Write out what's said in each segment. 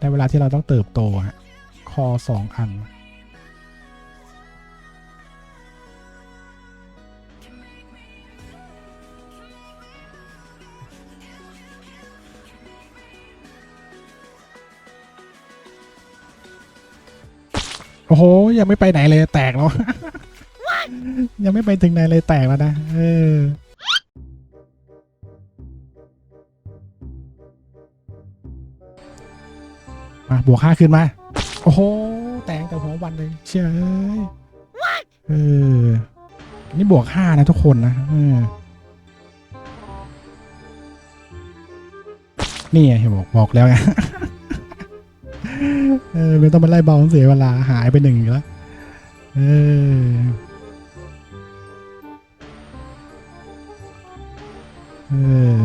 ได้เวลาที่เราต้องเติบโตฮะคอสองอัน โอ้โห ยังไม่ไปไหนเลยแตกแล้ว ยังไม่ไปถึงไหนเลยแตกแล้วนะ เออ มาบวกห้าขึ้นมา โอ้โห แตกแต่หัววันเลยเชื่อเอ้ยเออ นี่บวกห้านะทุกคนนะเออนี่ไงเห็นบอกบอกแล้วไงเออไม่ต้องมาไล่เบาเสียเวลาหายไปหนึ่งแล้วเออเออ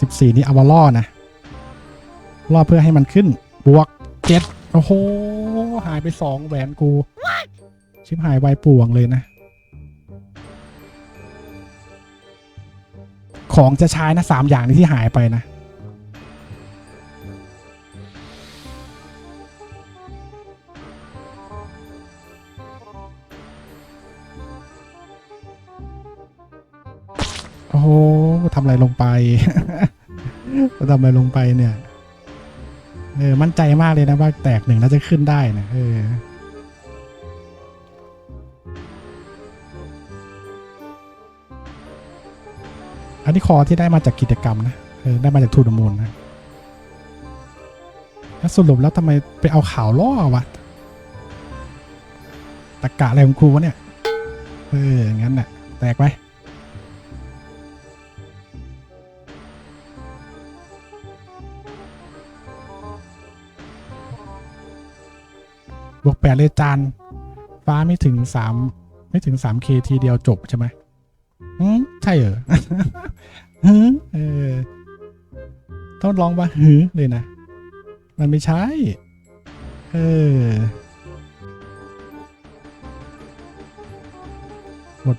สิบสี่นี่เอามาล่อนะ ล่อเพื่อให้มันขึ้น บวกเจ็ดโอ้โห หายไปสองแหวนกู ชิบหายไวป่วงเลยนะ ของจะใช้นะสามอย่างนี้ที่หายไปนะโอ้โหทำอะไรลงไป ทำอะไรลงไปเนี่ย เออ มั่นใจมากเลยนะว่าแตกหนึ่งน่าจะขึ้นได้นะเอออันนี้คอที่ได้มาจากกิจกรรมนะเออได้มาจากทูดมูลนะแล้วสรุปแล้วทำไมไปเอาข่าวล่อวะตะกะอะไรของครูวะเนี่ย เออ งั้นน่ะ แตกไห บวกแปดเลยจานฟ้าไม่ถึงสามไม่ถึงสามเคทีเดียวจบใช่ไหมอืมใช่เหรอฮึเออต้องลองว่าหือเลยนะ มันไม่ใช่ เออหมด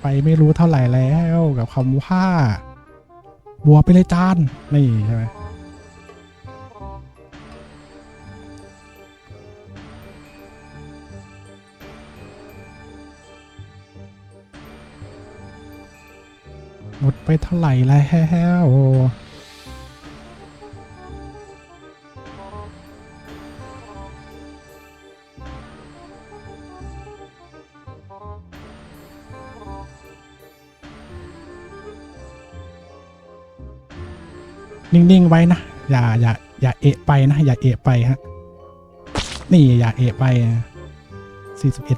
ไปไม่รู้เท่าไหร่แล้วกับคำว่าบวกไปเลยจาน นี่ใช่ไหม หมดไปเท่าไหร่แล้วนิ่งๆไว้นะ อย่าอย่าอย่าเอะไปนะ อย่าเอะไปฮะ นี่อย่าเอะไป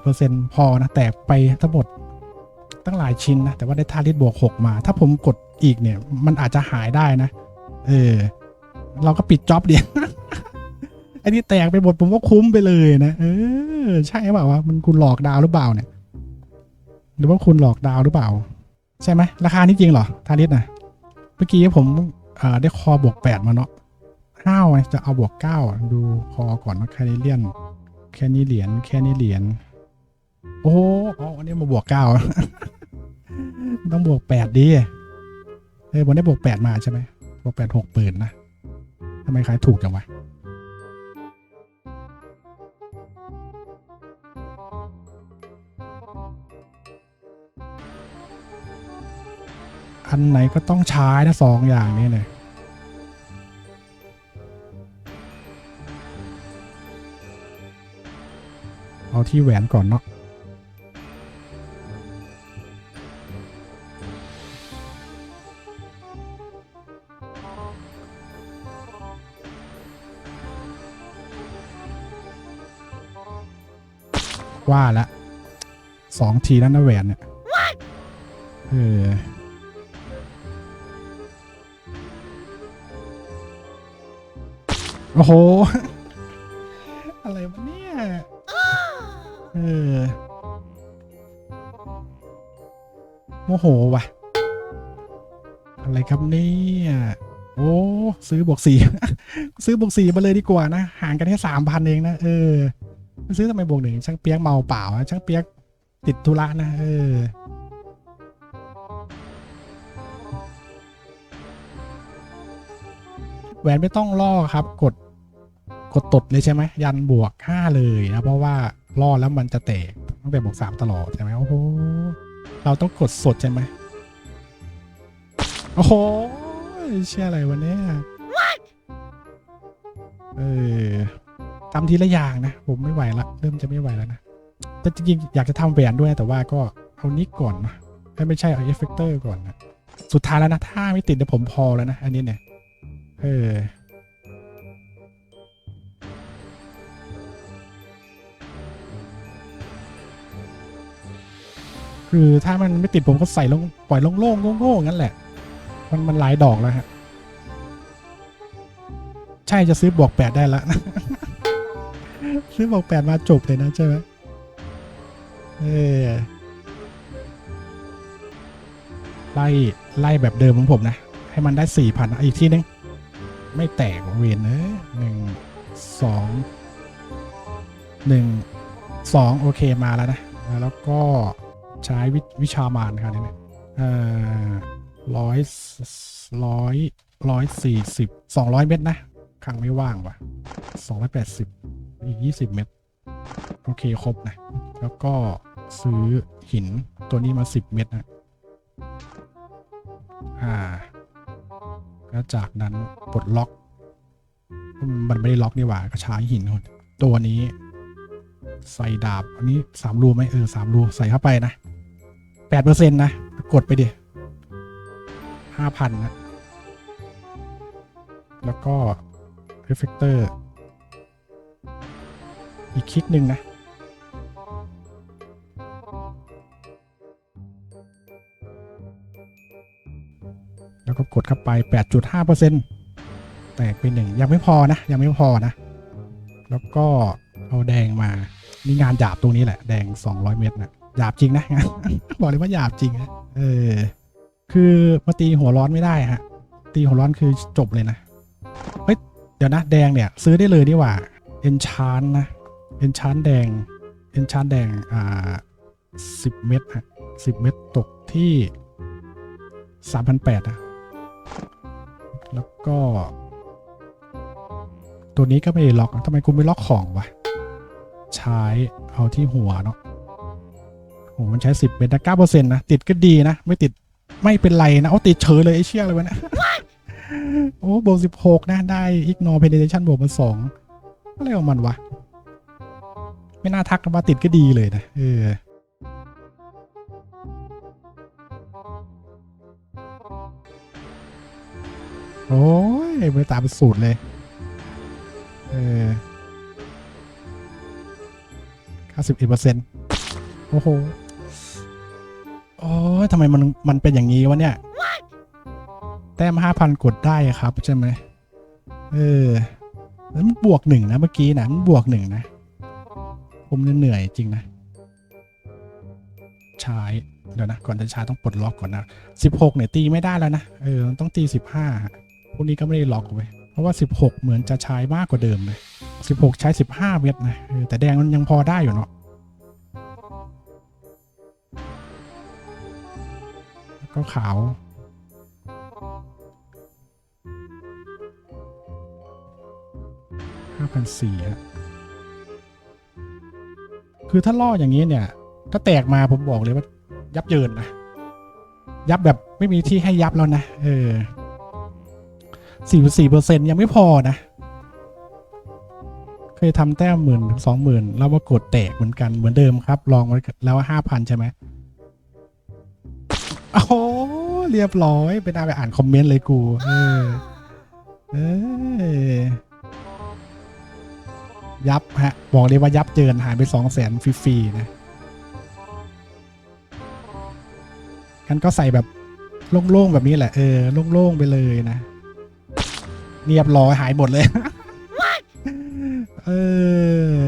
41%พอนะ แตกไปทั้งหมด ตั้งหลายชิ้นนะ แต่ว่าได้ท่าลิตบวกหกมา ถ้าผมกดอีกเนี่ย มันอาจจะหายได้นะ เออ เราก็ปิดจ็อบเดียวไอ้นี่แตกไปหมดผมก็คุ้มไปเลยนะ เออ ใช่เปล่าวะมันคุณหลอกดาวหรือเปล่าเนี่ย หรือว่าคุณหลอกดาวหรือเปล่า ใช่ไหมราคานี้จริงเหรอทาริสนะเมื่อกี้ผมได้คอบวกแปดมาเนาะห้าวจะเอาบวกเก้าดูคอก่อนว่าแค่นี้เลียน แค่นี้เหรียญแค่นี้เหรียญโอ้โหอ๋ออันนี้มาบวกเก้า ต้องบวกแปดดีเฮ้ยผมได้บวกแปดมาใช่ไหมบวกแปดหกปืนนะทำไมขายถูกจังวะอันไหนก็ต้องใช้นะสองอย่างนี้เนี่ยเอาที่แหวนก่อนเนาะ ว่าละสองทีแล้วนะแหวนเนี่ยเออโอ้โห อะไรวะเนี่ย เออ โมโหว่ะ อะไรครับเนี่ย โอ้ ซื้อบวกสี่ ซื้อบวกสี่มาเลยดีกว่านะ ห่างกันแค่สามพันเองนะ เออ ซื้อทำไมบวกหนึ่งช่างเปียกเมาเปล่าอะช่างเปียกติดธุระนะเออแหวนไม่ต้องล่อครับ กดกดตดเลยใช่ไหมยันบวกห้าเลยนะเพราะว่าล่อแล้วมันจะแตกตั้งแต่บวกสามตลอดใช่ไหมโอ้โหเราต้องกดสดใช่ไหมโอ้โหเชื่ออะไรวันนี้เออ ทำทีละอย่างนะ ผมไม่ไหวละเริ่มจะไม่ไหวแล้วนะแต่จริงๆอยากจะทำแหวนด้วยแต่ว่าก็เอานี้ก่อนนะไม่ใช่เอาเอฟเฟกเตอร์ก่อนนะสุดท้ายแล้วนะ ถ้าไม่ติดเดี๋ยวผมพอแล้วนะ อันนี้เนี่ยเออคือถ้ามันไม่ติดผมก็ใส่ลงปล่อยโล่งๆโง่ๆงั้นแหละ มันมันหลายดอกแล้วฮะ ใช่จะซื้อบวกแปดได้ละ ซื้อบวกแปดมาจบเลยนะใช่ไหมเออไล่ไล่แบบเดิมของผมนะ ให้มันได้สี่พันอีกทีนึง ไม่แตกเวนเนอะหนึ่งสองหนึ่งสองโอเคมาแล้วนะ แล้วก็ใช้วิวชามานครับนี่นะเอ่อร้อยร้อยร้อยสี่สิบสองร้อยเม็ดนะครั้งไม่ว่างว่ะสองร้อยแปดสิบ อีกยี่สิบเม็ดโอเคครบนะ แล้วก็ซื้อหินตัวนี้มาสิบเม็ดนะอ่าแล้วจากนั้นปลดล็อก มันไม่ได้ล็อกนี่หว่าก็ใช้หินคนตัวนี้ ใส่ดาบ อันนี้สามรูไหมเออสามรูใส่เข้าไปนะแปดเปอร์เซ็นต์นะ กดไปดิห้าพันนะ แล้วก็เอฟเฟกเตอร์ อีกคลิกหนึ่งนะ แล้วก็กดเข้าไป 8.5%แตกไปหนึ่งยังไม่พอนะ ยังไม่พอนะ แล้วก็เอาแดงมา นี่งานหยาบตรงนี้แหละ แดง 200 เมตรนะหยาบจริงนะ บอกเลยว่าหยาบจริงนะเออ คือมาตีหัวร้อนไม่ได้ฮะ ตีหัวร้อนคือจบเลยนะ เฮ้ย เดี๋ยวนะ แดงเนี่ย ซื้อได้เลยนี่ว่า เอนชานนะ เอนชานแดงเอนชานแดงอ่า10เม็ดฮะ10เม็ดตกที่3,800นแปดอะแล้วก็ ตัวนี้ก็ไม่ได้ล็อกทำไมกูไม่ล็อกของวะใช้เอาที่หัวเนาะโหมันใช้สิบเป็นนะเก้าเปอร์เซ็นต์นะ ติดก็ดีนะ ไม่ติดไม่เป็นไรนะ เอาติดเฉยเลยไอ้เชี่ยอะไรวะเนะโอ้บวกสิบหกนะ ได้ ignore penetration บวกมาสองอะไรของมันวะ ไม่น่าทักนะว่าติดก็ดีเลยนะเออโอ้ยไม่ตามสูตรเลย เออ91เอ็ดเปอร์เซ็นต์โอ้โห โอ้ยทำไมมัน มันเป็นอย่างนี้วะเนี่ย แต้มห้าพันกดได้ครับ ใช่ไหม เออ แล้วมันบวกหนึ่งนะเมื่อกี้นะ มันบวกหนึ่งนะ ผมเหนื่อยจริงนะ ใช้เดี๋ยวนะ ก่อนจะใช้ต้องปลดล็อกก่อนนะ 16 เนี่ยตีไม่ได้แล้วนะ เออ ต้องตี 15 พวกนี้ก็ไม่ได้ล็อกไว้เพราะว่า 16 เหมือนจะใช้มากกว่าเดิมเลย 16 ใช้ 15 เม็ดนะแต่แดงมันยังพอได้อยู่เนาะแล้วก็ขาว5,400ฮะ คือถ้าล่ออย่างนี้เนี่ย ถ้าแตกมาผมบอกเลยว่า ยับเยินนะ ยับแบบไม่มีที่ให้ยับแล้วนะ เออสี่สี่เปอร์เซ็นยังไม่พอนะ เคยทำแต้มหมื่นถึงสองหมื่นแล้วมากดแตกเหมือนกันเหมือนเดิมครับ ลองไว้แล้วห้าพันใช่ไหมโอ้โหเรียบร้อยไปได้ไปอ่านคอมเมนต์เลยกู เออ เออ ยับฮะ บอกเลยว่ายับเจินหายไปสองแสนฟรีๆนะกันก็ใส่แบบโล่งๆแบบนี้แหละ เออโล่งๆไปเลยนะเรียบร้อยหายหมดเลย เออ